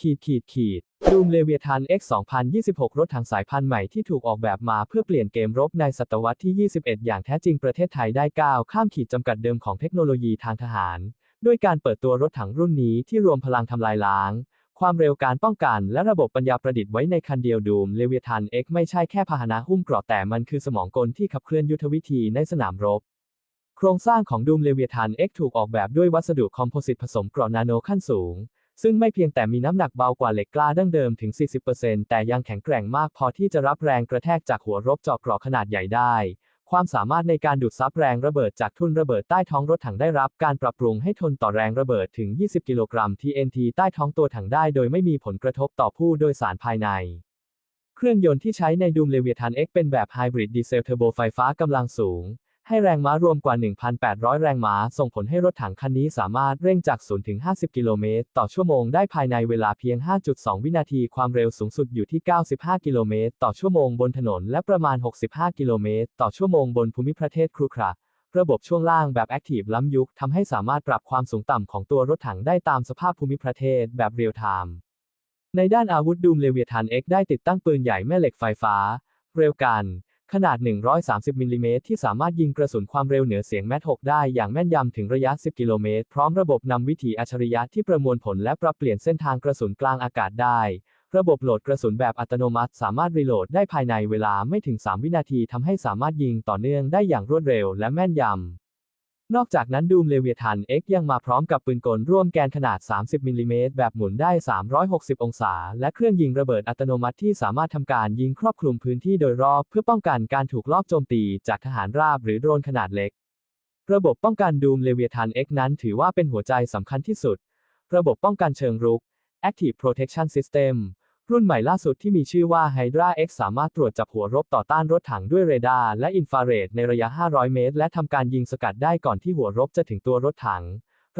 ขีดขีดขีดดูมเลเวียทาน X 2026 รถถังสายพันธุ์ใหม่ที่ถูกออกแบบมาเพื่อเปลี่ยนเกมรบในศตวรรษที่ 21 อย่างแท้จริงประเทศไทยได้ก้าวข้ามขีดจำกัดเดิมของเทคโนโลยีทางทหาร ด้วยการเปิดตัวรถถังรุ่นนี้ที่รวมพลังทำลายล้าง ความเร็วการป้องกันและระบบปัญญาประดิษฐ์ไว้ในคันเดียวดูมเลเวียทาน X ไม่ใช่แค่พาหนะหุ้มเกราะแต่มันคือสมองกลที่ขับเคลื่อนยุทธวิธีในสนามรบโครงสร้างของดูมเลเวียทาน X ถูกออกแบบด้วยวัสดุคอมโพสิตผสมเกราะนาโนขั้นสูง ซึ่งไม่เพียงแต่มีน้ำหนักเบากว่าเหล็กกล้าดั้งเดิมถึง 40%แต่ยังแข็งแกร่งมากพอที่จะรับแรงกระแทกจากหัวรบจาะเกราะขนาดใหญ่ได้ ความสามารถในการดูดซับแรงระเบิดจากทุ่นระเบิดใต้ท้องรถถังได้รับการปรับปรุงให้ทนต่อแรงระเบิดถึง 20 กิโลกรัม TNT ใต้ท้องตัวถังได้โดยไม่มีผลกระทบต่อผู้โดยสารภายในเครื่องยนต์ที่ใช้ในดูมเลเวียทัน X เป็นแบบไฮบริดดีเซลเทอร์โบไฟฟ้ากำลังสูง ให้แรงม้ารวมกว่า 1,800 แรงม้า ส่งผลให้รถถังคันนี้สามารถเร่งจาก 0 ถึง 50 กิโลเมตร ต่อชั่วโมงได้ภายในเวลาเพียง 5.2 วินาที ความเร็วสูงสุดอยู่ที่ 95 กิโลเมตร ต่อชั่วโมงบนถนน และประมาณ 65 กิโลเมตร ต่อชั่วโมงบนภูมิประเทศครุขระระบบช่วงล่างแบบ Active ล้ำยุคทำให้สามารถปรับความสูงต่ำของตัวรถถังได้ตามสภาพภูมิประเทศแบบเรียลไทม์ ในด้านอาวุธดูมเลเวียทัน X ได้ติดตั้งปืนใหญ่แม่เหล็กไฟฟ้า เร็วกัน ขนาด 130มิลลิเมตรที่สามารถยิงกระสุนความเร็วเหนือเสียงแมท6ได้อย่างแม่นยำถึงระยะ 10 กิโลเมตร พร้อมระบบนำวิถีอัจฉริยะที่ประมวลผลและปรับเปลี่ยนเส้นทางกระสุนกลางอากาศได้ ระบบโหลดกระสุนแบบอัตโนมัติ สามารถรีโหลดได้ภายในเวลาไม่ถึง 3 วินาทีทำให้สามารถยิงต่อเนื่องได้อย่างรวดเร็วและแม่นยำ นอกจากนั้นดูมเลเวียทัน X ยังมาพร้อมกับปืนกลร่วมแกนขนาด 30 มิลลิเมตรแบบหมุนได้ 360 องศา และเครื่องยิงระเบิดอัตโนมัติที่สามารถทำการยิงครอบคลุมพื้นที่โดยรอบเพื่อป้องกันการถูกลอบโจมตีจากทหารราบหรือโดรนขนาดเล็ก ระบบป้องกันดูมเลเวียทัน X นั้นถือว่าเป็นหัวใจสำคัญที่สุด ระบบป้องกันเชิงรุก Active Protection System รุ่นใหม่ล่าสุดที่มีชื่อว่า Hydra X สามารถตรวจจับหัวรบต่อต้านรถถังด้วยเรดาร์และอินฟราเรดในระยะ 500 เมตร และทำการยิงสกัดได้ก่อนที่หัวรบจะถึงตัวรถถัง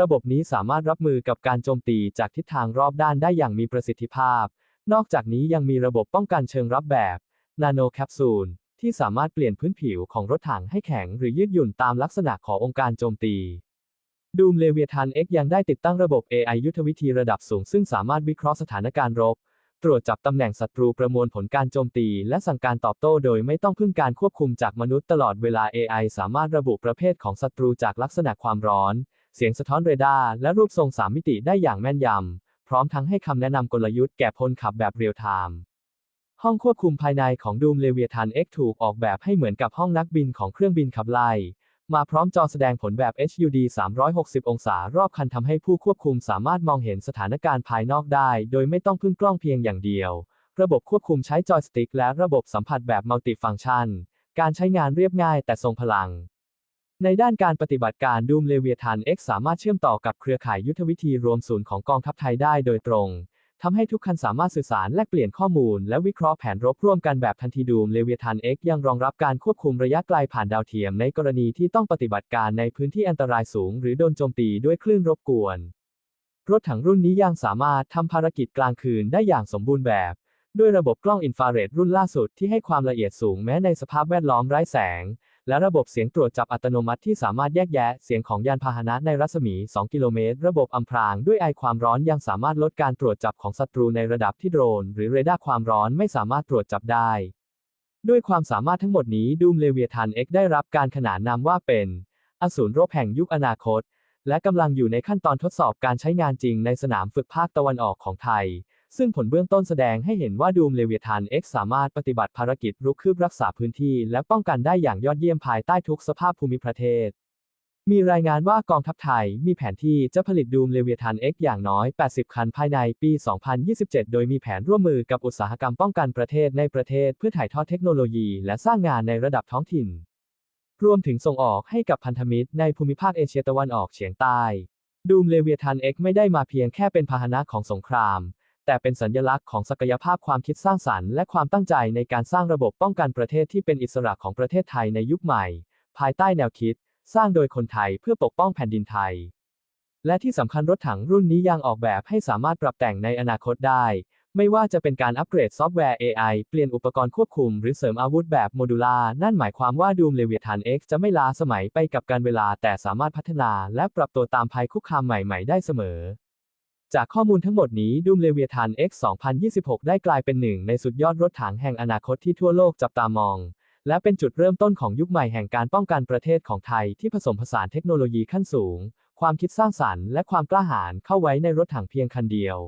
ระบบนี้สามารถรับมือกับการโจมตีจากทิศทางรอบด้านได้อย่างมีประสิทธิภาพ นอกจากนี้ยังมีระบบป้องกันเชิงรับแบบนาโนแคปซูลที่สามารถเปลี่ยนพื้นผิวของรถถังให้แข็งหรือยืดหยุ่นตามลักษณะขององค์การโจมตีดูมเลเวียทัน X ยังได้ติดตั้งระบบ AI ยุทธวิธีระดับสูง ซึ่งสามารถวิเคราะห์สถานการณ์รบ ตรวจจับตำแหน่งศัตรูประมวลผลการโจมตี และสั่งการตอบโต้โดยไม่ต้องพึ่งการควบคุมจากมนุษย์ตลอดเวลา AI สามารถระบุประเภทของศัตรูจากลักษณะความร้อน เสียงสะท้อนเรดาร์และรูปทรงสามมิติได้อย่างแม่นยำ พร้อมทั้งให้คำแนะนำกลยุทธ์แก่พลขับแบบเรียลไทม์ห้องควบคุมภายในของดูมเลเวียทัน X ถูกออกแบบให้เหมือนกับห้องนักบินของเครื่องบินขับไล่ มาพร้อมจอแสดงผลแบบ HUD 360 องศารอบคันทำให้ผู้ควบคุมสามารถมองเห็นสถานการณ์ภายนอกได้ โดยไม่ต้องพึ่งกล้องเพียงอย่างเดียว ระบบควบคุมใช้จอยสติ๊กและระบบสัมผัสแบบมัลติฟังก์ชัน การใช้งานเรียบง่ายแต่ทรงพลัง ในด้านการปฏิบัติการดูมเลเวียทัน X สามารถเชื่อมต่อกับเครือข่ายยุทธวิธีรวมศูนย์ของกองทัพไทยได้โดยตรง ทำให้ทุกคันสามารถสื่อสารแลกเปลี่ยนข้อมูล และวิเคราะห์แผนรบร่วมกันแบบทันทีดูมเลเวียทัน X ยังรองรับการควบคุมระยะไกลผ่านดาวเทียมในกรณีที่ต้องปฏิบัติการในพื้นที่อันตรายสูง หรือโดนโจมตีด้วยคลื่นรบกวน รถถังรุ่นนี้ยังสามารถทำภารกิจกลางคืนได้อย่างสมบูรณ์แบบ ด้วยระบบกล้องอินฟราเรดรุ่นล่าสุดที่ให้ความละเอียดสูงแม้ในสภาพแวดล้อมไร้แสง และระบบเสียงตรวจจับอัตโนมัติที่สามารถแยกแยะเสียงของยานพาหนะในรัศมี 2 กิโลเมตร ระบบอำพรางด้วยไอความร้อนยังสามารถลดการตรวจจับของศัตรูในระดับที่โดรน หรือเรดาร์ความร้อนไม่สามารถตรวจจับได้ ด้วยความสามารถทั้งหมดนี้ดูมเลเวียทัน X ได้รับการขนานนามว่าเป็น อสูรรบแห่งยุคอนาคต และกำลังอยู่ในขั้นตอนทดสอบการใช้งานจริงในสนามฝึกภาคตะวันออกของไทย ซึ่งผลเบื้องต้นแสดงให้เห็นว่าดูมเลเวียทัน X สามารถปฏิบัติภารกิจรุกคืบรักษาพื้นที่ และป้องกันได้อย่างยอดเยี่ยมภายใต้ทุกสภาพภูมิประเทศ มีรายงานว่ากองทัพไทยมีแผนที่จะผลิตดูมเลเวียทัน X อย่างน้อย 80 คันภายในปี 2027 โดยมีแผนร่วมมือกับอุตสาหกรรมป้องกันประเทศในประเทศเพื่อถ่ายทอดเทคโนโลยี และสร้างงานในระดับท้องถิ่น รวมถึงส่งออกให้กับพันธมิตรในภูมิภาคเอเชียตะวันออกเฉียงใต้ดูมเลเวียทัน X ไม่ได้มาเพียงแค่เป็นพาหนะของสงคราม แต่เป็นสัญลักษณ์ของศักยภาพความคิดสร้างสรรค์ และความตั้งใจในการสร้างระบบป้องกันประเทศที่เป็นอิสระของประเทศไทยในยุคใหม่ ภายใต้แนวคิด สร้างโดยคนไทยเพื่อปกป้องแผ่นดินไทย และที่สำคัญรถถังรุ่นนี้ยังออกแบบให้สามารถปรับแต่งในอนาคตได้ ไม่ว่าจะเป็นการอัปเกรดซอฟต์แวร์ AI เปลี่ยนอุปกรณ์ควบคุม หรือเสริมอาวุธแบบโมดูลาร์นั่นหมายความว่าดูมเลเวียทัน X จะไม่ล้าสมัยไปกับการเวลาแต่สามารถพัฒนา และปรับตัวตามภัยคุกคามใหม่ ๆ ได้เสมอ จากข้อมูลทั้งหมดนี้ดูมเลเวียทาน X 2026 ได้กลายเป็นหนึ่งในสุดยอดรถถังแห่งอนาคตที่ทั่วโลกจับตามอง และเป็นจุดเริ่มต้นของยุคใหม่แห่งการป้องกันประเทศของไทยที่ผสมผสานเทคโนโลยีขั้นสูง ความคิดสร้างสรรค์และความกล้าหาญเข้าไว้ในรถถังเพียงคันเดียว